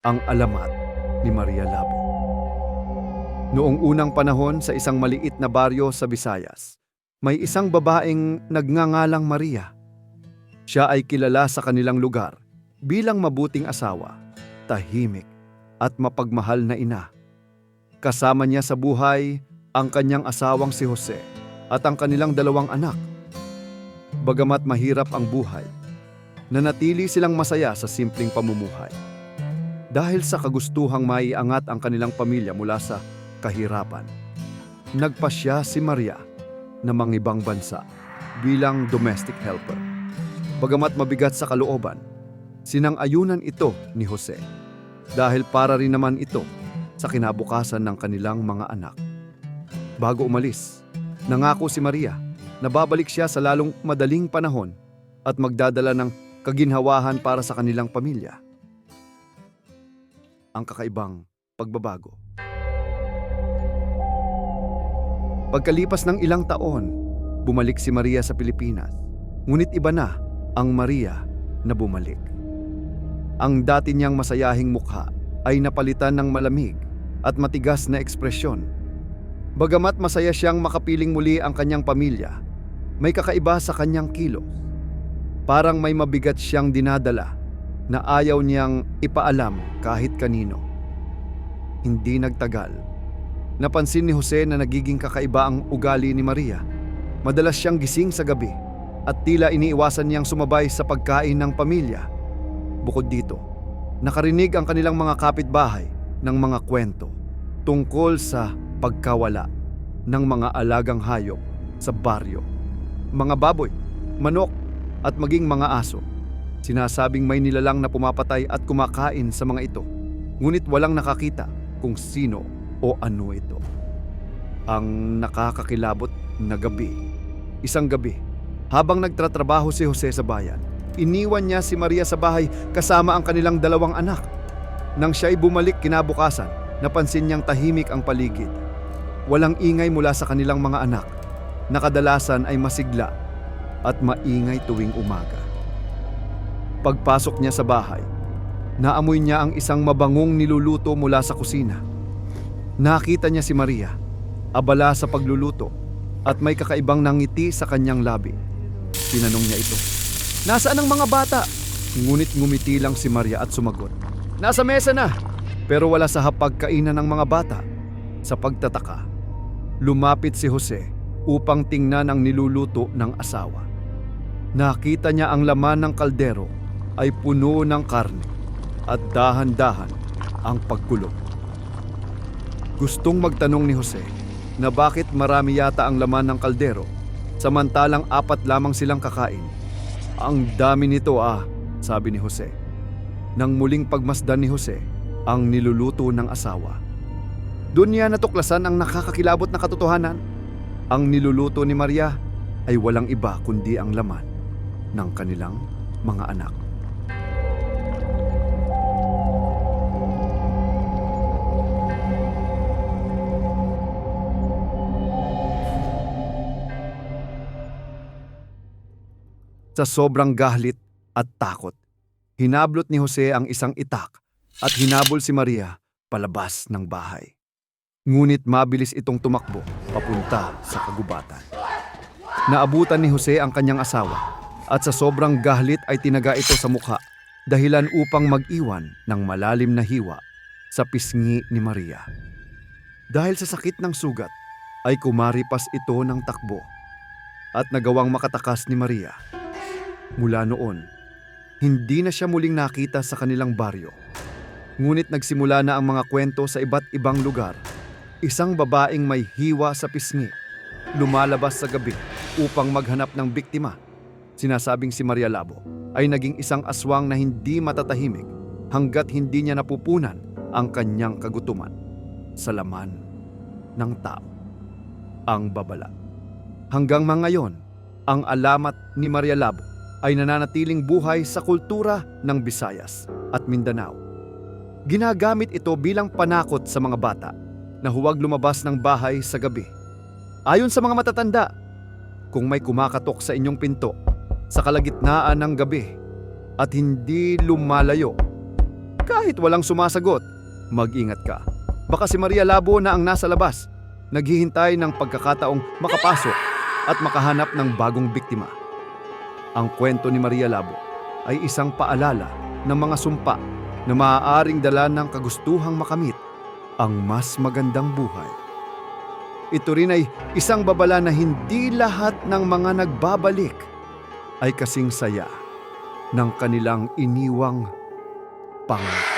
ang alamat ni Maria Labo. Noong unang panahon sa isang maliit na baryo sa Visayas, may isang babaeng nagngangalang Maria. Siya ay kilala sa kanilang lugar bilang mabuting asawa, tahimik at mapagmahal na ina. Kasama niya sa buhay ang kanyang asawang si Jose at ang kanilang dalawang anak. Bagamat mahirap ang buhay, nanatili silang masaya sa simpleng pamumuhay. Dahil sa kagustuhang maiangat ang kanilang pamilya mula sa kahirapan, nagpasya si Maria na mangibang bansa bilang domestic helper. Bagamat mabigat sa kalooban, sinang-ayunan ito ni Jose dahil para rin naman ito sa kinabukasan ng kanilang mga anak. Bago umalis, nangako si Maria na babalik siya sa lalong madaling panahon at magdadala ng kaginhawahan para sa kanilang pamilya. Ang kakaibang pagbabago. Pagkalipas ng ilang taon, bumalik si Maria sa Pilipinas. Ngunit iba na ang Maria na bumalik. Ang dati niyang masayahing mukha ay napalitan ng malamig at matigas na ekspresyon. Bagamat masaya siyang makapiling muli ang kanyang pamilya, may kakaiba sa kanyang kilos. Parang may mabigat siyang dinadala na ayaw niyang ipaalam kahit kanino. Hindi nagtagal. Napansin ni Jose na nagiging kakaiba ang ugali ni Maria. Madalas siyang gising sa gabi at tila iniiwasan niyang sumabay sa pagkain ng pamilya. Bukod dito, nakarinig ang kanilang mga kapitbahay ng mga kwento tungkol sa pagkawala ng mga alagang hayop sa baryo. Mga baboy, manok at maging mga aso. Sinasabing may nilalang na pumapatay at kumakain sa mga ito. Ngunit walang nakakita kung sino o ano ito. Ang nakakakilabot na gabi. Isang gabi, habang nagtratrabaho si Jose sa bayan, iniwan niya si Maria sa bahay kasama ang kanilang dalawang anak. Nang siya'y bumalik kinabukasan, napansin niyang tahimik ang paligid. Walang ingay mula sa kanilang mga anak. Nakadalasan ay masigla at maingay tuwing umaga. Pagpasok niya sa bahay, naamoy niya ang isang mabangong niluluto mula sa kusina. Nakita niya si Maria, abala sa pagluluto at may kakaibang nangiti sa kanyang labi. Tinanong niya ito, Nasaan ang mga bata? Ngunit ngumiti lang si Maria at sumagot, Nasa mesa na! Pero wala sa hapagkainan ng mga bata. Sa pagtataka, lumapit si Jose upang tingnan ang niluluto ng asawa. Nakita niya ang laman ng kaldero ay puno ng karne at dahan-dahan ang pagkulog. Gustong magtanong ni Jose na bakit marami yata ang laman ng kaldero samantalang apat lamang silang kakain. Ang dami nito ah, sabi ni Jose. Nang muling pagmasdan ni Jose ang niluluto ng asawa. Doon niya natuklasan ang nakakakilabot na katotohanan. Ang niluluto ni Maria ay walang iba kundi ang laman ng kanilang mga anak. Sa sobrang gahlit at takot, hinablot ni Jose ang isang itak at hinabol si Maria palabas ng bahay. Ngunit mabilis itong tumakbo papunta sa kagubatan. Naabutan ni Jose ang kanyang asawa at sa sobrang gahlit ay tinaga ito sa mukha dahilan upang mag-iwan ng malalim na hiwa sa pisngi ni Maria. Dahil sa sakit ng sugat ay kumaripas ito ng takbo at nagawang makatakas ni Maria. Mula noon, hindi na siya muling nakita sa kanilang baryo. Ngunit nagsimula na ang mga kwento sa iba't ibang lugar. Isang babaeng may hiwa sa pisngi, lumalabas sa gabi upang maghanap ng biktima. Sinasabing si Maria Labo ay naging isang aswang na hindi matatahimik hanggat hindi niya napupunan ang kanyang kagutuman sa laman ng tao. Ang babala. Hanggang mga ngayon, ang alamat ni Maria Labo ay nananatiling buhay sa kultura ng Visayas at Mindanao. Ginagamit ito bilang panakot sa mga bata na huwag lumabas ng bahay sa gabi. Ayon sa mga matatanda, kung may kumakatok sa inyong pinto sa kalagitnaan ng gabi at hindi lumalayo, Kahit walang sumasagot, mag-ingat ka. Baka si Maria Labo na ang nasa labas, naghihintay ng pagkakataong makapasok at makahanap ng bagong biktima. Ang kwento ni Maria Labo ay isang paalala ng mga sumpa na maaaring dala ng kagustuhang makamit ang mas magandang buhay. Ito rin ay isang babala na hindi lahat ng mga nagbabalik ay kasing saya ng kanilang iniwang pangako.